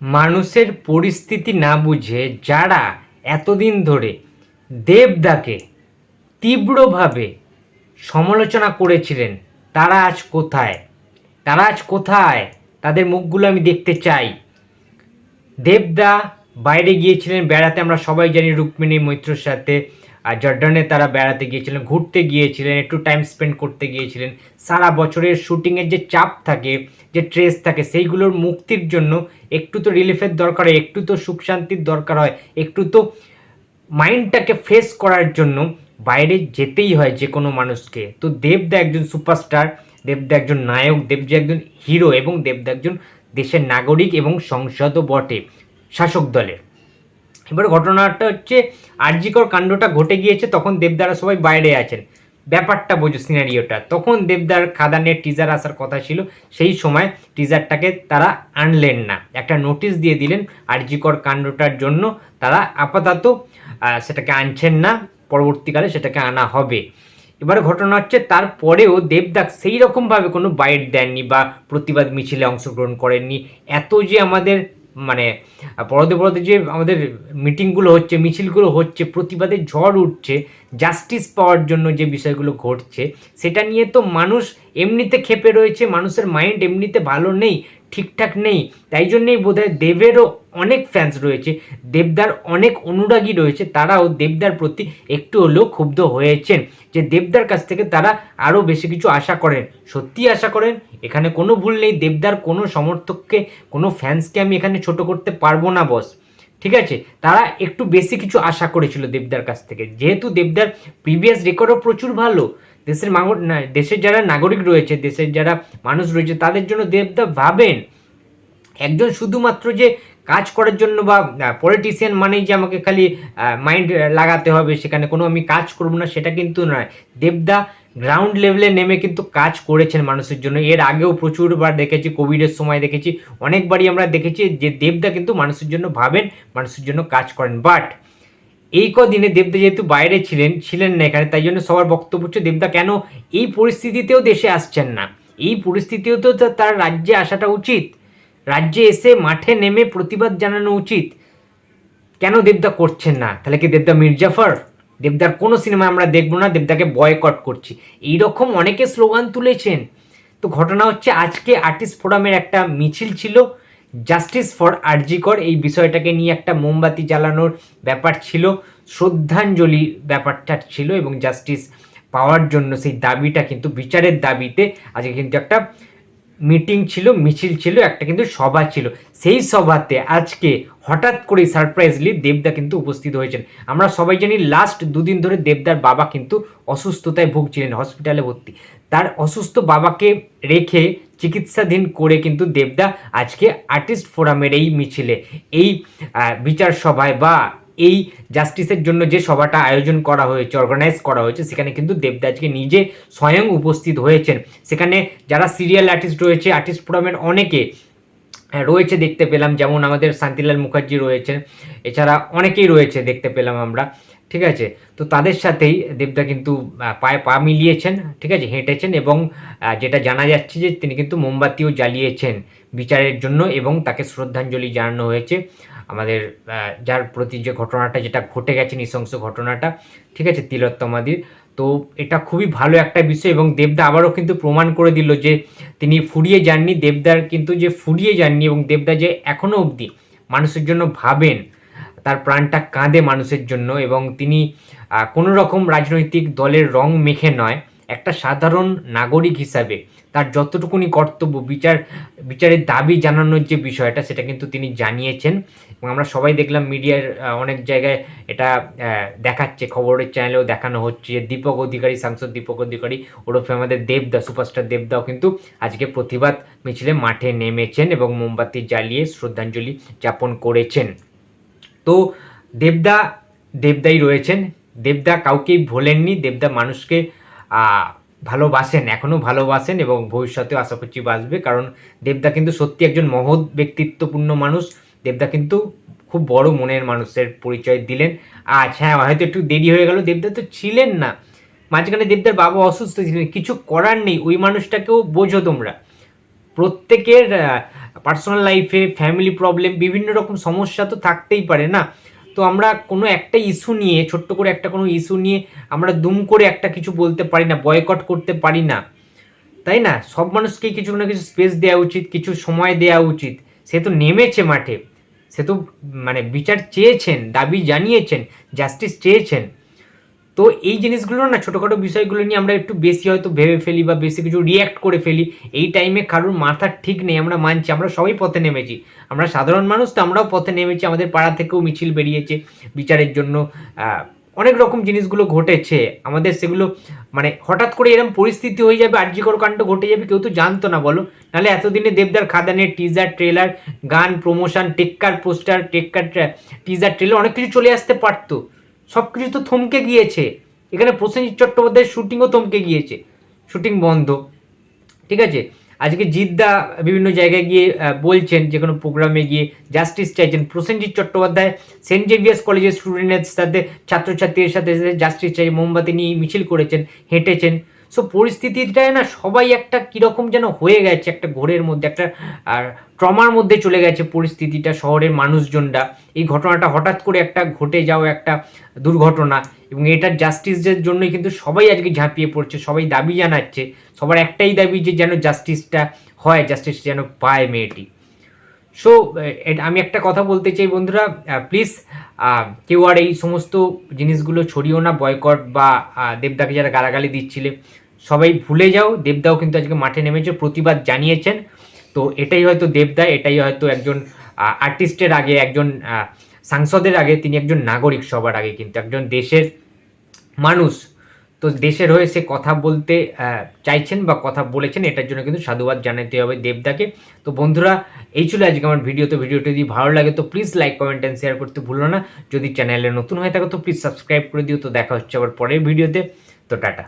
মানুষের পরিস্থিতি না বুঝে যারা এতদিন ধরে দেবদাকে তীব্রভাবে সমালোচনা করেছিলেন, তারা আজ কোথায়? তারা আজ কোথায়? তাদের মুখগুলো আমি দেখতে চাই। দেবদা বাইরে গিয়েছিলেন, বেড়াতে, আমরা সবাই জানি রুক্মিণী, মৈত্রর সাথে। আর জর্ডানে তারা বেড়াতে গিয়েছিলেন, ঘুরতে গিয়েছিলেন, একটু টাইম স্পেন্ড করতে গিয়েছিলেন। সারা বছরের শুটিংয়ের যে চাপ থাকে, যে ট্রেস থাকে, সেইগুলোর মুক্তির জন্য একটু তো রিলিফের দরকার হয়, একটু তো সুখ শান্তির দরকার হয়, একটু তো মাইন্ডটাকে ফ্রেশ করার জন্য বাইরে যেতেই হয় যে কোনো মানুষকে। তো দেবদা একজন সুপারস্টার দেবদা একজন নায়ক দেবদা একজন হিরো এবং দেবদা একজন দেশের নাগরিক এবং সংসদও বটে শাসক দলের। এবার ঘটনাটা হচ্ছে, আরজিকর কাণ্ডটা ঘটে গিয়েছে, তখন দেবদারা সবাই বাইরে আছেন। ব্যাপারটা বোঝো সিনারিওটা তখন দেবদার খাদানের টিজার আসার কথা ছিল, সেই সময় টিজারটাকে তারা আনলেন না। একটা নোটিশ দিয়ে দিলেন আরজিকর কাণ্ডটার জন্য, তারা আপাতত সেটাকে আনছেন না, পরবর্তীকালে সেটাকে আনা হবে। এবার ঘটনা হচ্ছে, তারপরেও দেবদাস সেই রকমভাবে কোনো বাইট দেননি বা প্রতিবাদ মিছিলে অংশগ্রহণ করেননি। এত যে আমাদের মানে পরদে পরদে যে আমাদের মিটিংগুলো হচ্ছে, মিছিলগুলো হচ্ছে, প্রতিবাদে ঝড় উঠছে জাস্টিস পাওয়ার জন্য যে বিষয়গুলো ঘটছে, সেটা নিয়ে তো মানুষ এমনিতে খেপে রয়েছে, মানুষের মাইন্ড এমনিতে ভালো নেই। ঠিকঠাক নেই। তাই জন্যেই বোধহয় দেবেরও অনেক ফ্যান্স রয়েছে। দেবদার অনেক অনুরাগী রয়েছে। তারাও দেবদার প্রতি একটু হলেও ক্ষুব্ধ হয়েছেন যে দেবদার কাছ থেকে তারা আরও বেশি কিছু আশা করেন। সত্যি আশা করেন? এখানে কোনো ভুল নেই। দেবদার কোনো সমর্থককে, কোনো ফ্যান্সকে আমি এখানে ছোট করতে পারব না বস ঠিক আছে? তারা একটু বেশি কিছু আশা করেছিল দেবদার কাছ থেকে। যেহেতু দেবদার প্রিভিয়াস রেকর্ডও প্রচুর ভালো দেশের না, দেশের যারা নাগরিক রয়েছে দেশের যারা মানুষ রয়েছে তাদের জন্য দেবদা ভাবেন একজন শুধুমাত্র যে কাজ করার জন্য বা পলিটিশিয়ান মানেই যে আমাকে খালি মাইন্ড লাগাতে হবে সেখানে কোনো আমি কাজ করব না সেটা কিন্তু নয়। দেবদা গ্রাউন্ড লেভেলে নেমে কিন্তু কাজ করেছেন মানুষের জন্য। এর আগেও প্রচুরবার দেখেছি কোভিডের সময় দেখেছি অনেকবারই আমরা দেখেছি যে দেবদা কিন্তু মানুষের জন্য ভাবেন মানুষের জন্য কাজ করেন। বাট এই কদিনে দেবদা যেহেতু বাইরে ছিলেন ছিলেন না এখানে, তাই জন্য সবার বক্তব্য হচ্ছে, দেবদা কেন এই পরিস্থিতিতেও দেশে আসছেন না? এই পরিস্থিতিও তো তার রাজ্যে আসাটা উচিত। রাজ্যে এসে মাঠে নেমে প্রতিবাদ জানানো উচিত। কেন দেবদা করছেন না? তাহলে কি দেবদা মির্জাফর দেবদার কোনো সিনেমা আমরা দেখব না, দেবদাকে বয়কট করছি। এই রকম অনেকে স্লোগান তুলেছেন। তো ঘটনা হচ্ছে, আজকে আর্টিস্ট ফোরামের একটা মিছিল ছিল। জাস্টিস ফর আরজিকর, এই বিষয়টাকে নিয়ে একটা মোমবাতি জ্বালানোর ব্যাপার ছিল, শ্রদ্ধাঞ্জলি ব্যাপারটা ছিল এবং জাস্টিস পাওয়ার জন্য সেই দাবিটা কিন্তু, বিচারের দাবিতে আজকে কিন্তু একটা মিটিং ছিল, মিছিল ছিল, একটা কিন্তু সভা ছিল। সেই সভাতে আজকে হঠাৎ করে সারপ্রাইজলি দেবদা কিন্তু উপস্থিত হয়েছেন। আমরা সবাই জানি লাস্ট দুদিন ধরে দেবদার বাবা কিন্তু অসুস্থতায় ভুগছিলেন, হসপিটালে ভর্তি। তার অসুস্থ বাবাকে রেখে চিকিৎসাধীন করে কিন্তু দেবদা আজকে আর্টিস্ট ফোরামের এই মিছিলে, এই বিচার সভায় বা এই জাস্টিসের জন্য যে সভাটা আয়োজন করা হয়েছে অর্গানাইজ করা হয়েছে, সেখানে কিন্তু দেবদা আজকে নিজে স্বয়ং উপস্থিত হয়েছেন। সেখানে যারা সিরিয়াল আর্টিস্ট রয়েছে আর্টিস্ট ফোরামের অনেকে রয়েছে দেখতে পেলাম, যেমন আমাদের শান্তিলাল মুখার্জি রয়েছেন এছাড়া অনেকেই রয়েছে দেখতে পেলাম আমরা, ঠিক আছে? তো তাদের সাথেই দেবদা কিন্তু পায়ে পা মিলিয়েছেন, ঠিক আছে? হেঁটেছেন এবং যেটা জানা যাচ্ছে যে তিনি কিন্তু মোমবাতিও জ্বালিয়েছেন বিচারের জন্য এবং তাকে শ্রদ্ধাঞ্জলি জানানো হয়েছে। আমাদের যার প্রতি যে ঘটনাটা, যেটা ঘটে গেছে নৃশংস ঘটনাটা, ঠিক আছে? তিলোত্তমাদির। তো এটা খুবই ভালো একটা বিষয় এবং দেবদা আবারও কিন্তু প্রমাণ করে দিল যে তিনি ফুরিয়ে যাননি, দেবদার কিন্তু যে ফুরিয়ে যাননি এবং দেবদা যে এখনও অবধি মানুষের জন্য ভাবেন, তার প্রাণটা কাঁদে মানুষের জন্য এবং তিনি কোনো রকম রাজনৈতিক দলের রং মেখে নয়। একটা সাধারণ নাগরিক হিসাবে তার যতটুকুনি কর্তব্য, বিচার, বিচারের দাবি জানানোর যে বিষয়টা, সেটা কিন্তু তিনি জানিয়েছেন। এবং আমরা সবাই দেখলাম মিডিয়ার অনেক জায়গায় এটা দেখাচ্ছে। খবরের চ্যানেলেও দেখানো হচ্ছে যে দীপক অধিকারী, সাংসদ দীপক অধিকারী ওরফে আমাদের দেবদা, সুপারস্টার দেবদাও কিন্তু আজকে প্রতিবাদ মিছিলে মাঠে নেমেছেন এবং মোমবাতি জ্বালিয়ে শ্রদ্ধাঞ্জলি যাপন করেছেন। তো দেবদা, দেবদাই রয়েছেন। দেবদা কাউকেই ভোলেননি। দেবদা মানুষকে ভালোবাসেন, এখনও ভালোবাসেন এবং ভবিষ্যতেও আশা করছি বাসবে কারণ দেবদা কিন্তু সত্যি একজন মহৎ ব্যক্তিত্বপূর্ণ মানুষ। দেবদা কিন্তু খুব বড় মনের মানুষের পরিচয় দিলেন। আজ হ্যাঁ হয়তো একটু দেরি হয়ে গেল, দেবদা তো ছিলেন না। মাঝখানে দেবদার বাবা অসুস্থ ছিলেন, কিছু করার নেই, ওই মানুষটাকেও বোঝো তোমরা। প্রত্যেকের পার্সোনাল লাইফে ফ্যামিলি প্রবলেম বিভিন্ন রকম সমস্যা তো থাকতেই পারে না। তো আমরা কোনো একটা ইস্যু নিয়ে, ছোট্ট করে একটা কোনো ইস্যু নিয়ে আমরা দুম করে একটা কিছু বলতে পারি না বয়কট করতে পারি না। তাই না? সব মানুষকেই কিছু না কিছু স্পেস দেওয়া উচিত, কিছু সময় দেওয়া উচিত। সে তো নেমেছে মাঠে। সে তো মানে বিচার চেয়েছেন, দাবি জানিয়েছেন জাস্টিস চেয়েছেন। তো এই জিনিসগুলো না ছোটোখাটো বিষয়গুলো নিয়ে আমরা একটু বেশি হয়তো ভেবে ফেলি বা বেশি কিছু রিয়্যাক্ট করে ফেলি। এই টাইমে কারোর মাথা ঠিক নেই, আমরা মানছি, আমরা সবাই পথে নেমেছি। আমরা সাধারণ মানুষ তো আমরাও পথে নেমেছি, আমাদের পাড়া থেকেও মিছিল বেরিয়েছে বিচারের জন্য। অনেক রকম জিনিসগুলো ঘটেছে। আমাদের সেগুলো মানে হঠাৎ করে এরকম পরিস্থিতি হয়ে যাবে, আর্যিকর কাণ্ড ঘটে যাবে, কেউ তো জানতো না, বলো। নাহলে এতদিনে দেবদার খাদানের টিজার ট্রেলার গান প্রমোশন টেক্কার পোস্টার টেক্কার টিজার ট্রেলার অনেক কিছু চলে আসতে পারতো। সব কিছু তো থমকে গিয়েছে। এখানে প্রসেনজিৎ চট্টোপাধ্যায়ের শুটিংও থমকে গিয়েছে। শুটিং বন্ধ। ঠিক আছে? আজকে জিদ্দা বিভিন্ন জায়গায় গিয়ে বলছেন যে কোনো প্রোগ্রামে গিয়ে জাস্টিস চাইছেন। প্রসেনজিৎ চট্টোপাধ্যায়, সেন্ট জেভিয়ার্স কলেজের স্টুডেন্টের সাথে, ছাত্রছাত্রীদের সাথে জাস্টিস চাই মোমবাতি নিয়ে মিছিল করেছেন, হেঁটেছেন। সো পরিস্থিতিটায় না সবাই একটা কীরকম যেন হয়ে গেছে, একটা ঘোরের মধ্যে, একটা, আর ট্রমার মধ্যে চলে গেছে পরিস্থিতিটা, শহরের মানুষজনরা। এই ঘটনাটা হঠাৎ করে একটা ঘটে যাওয়া একটা দুর্ঘটনা এবং এটার জাস্টিসের জন্যই কিন্তু সবাই আজকে ঝাঁপিয়ে পড়ছে, সবাই দাবি জানাচ্ছে, সবার একটাই দাবি যে যেন জাস্টিসটা হয় জাস্টিস যেন পায় মেয়েটি। সো আমি একটা কথা বলতে চাই বন্ধুরা প্লিজ কেউ আর এই সমস্ত জিনিসগুলো ছড়িও না বয়কট বা দেবদাকে যারা গালাগালি দিচ্ছিলে। সবাই ভুলে যাও, দেবদাও কিন্তু আজকে মাঠে নেমেছে, প্রতিবাদ জানিয়েছেন। তো এটাই হয়তো দেবদা, এটাই হয়তো একজন আর্টিস্টের আগে, একজন সাংসদের আগে, তিনি একজন নাগরিক সবার আগে কিন্তু, একজন দেশের মানুষ। তো দেশের হয়ে সে কথা বলতে চাইছেন বা কথা বলেছেন, এটার জন্য কিন্তু সাধুবাদ জানাতে হবে দেবদাকে। তো বন্ধুরা, এই ছিল আজকে আমার ভিডিও। তো ভিডিওটি যদি ভালো লাগে, তো please like comment and share করতে ভুলো না। যদি চ্যানেলে নতুন হয়ে থাকে, তো প্লিজ সাবস্ক্রাইব করে দিও। তো দেখা হচ্ছে আবার পরের ভিডিওতে। তো টাটা।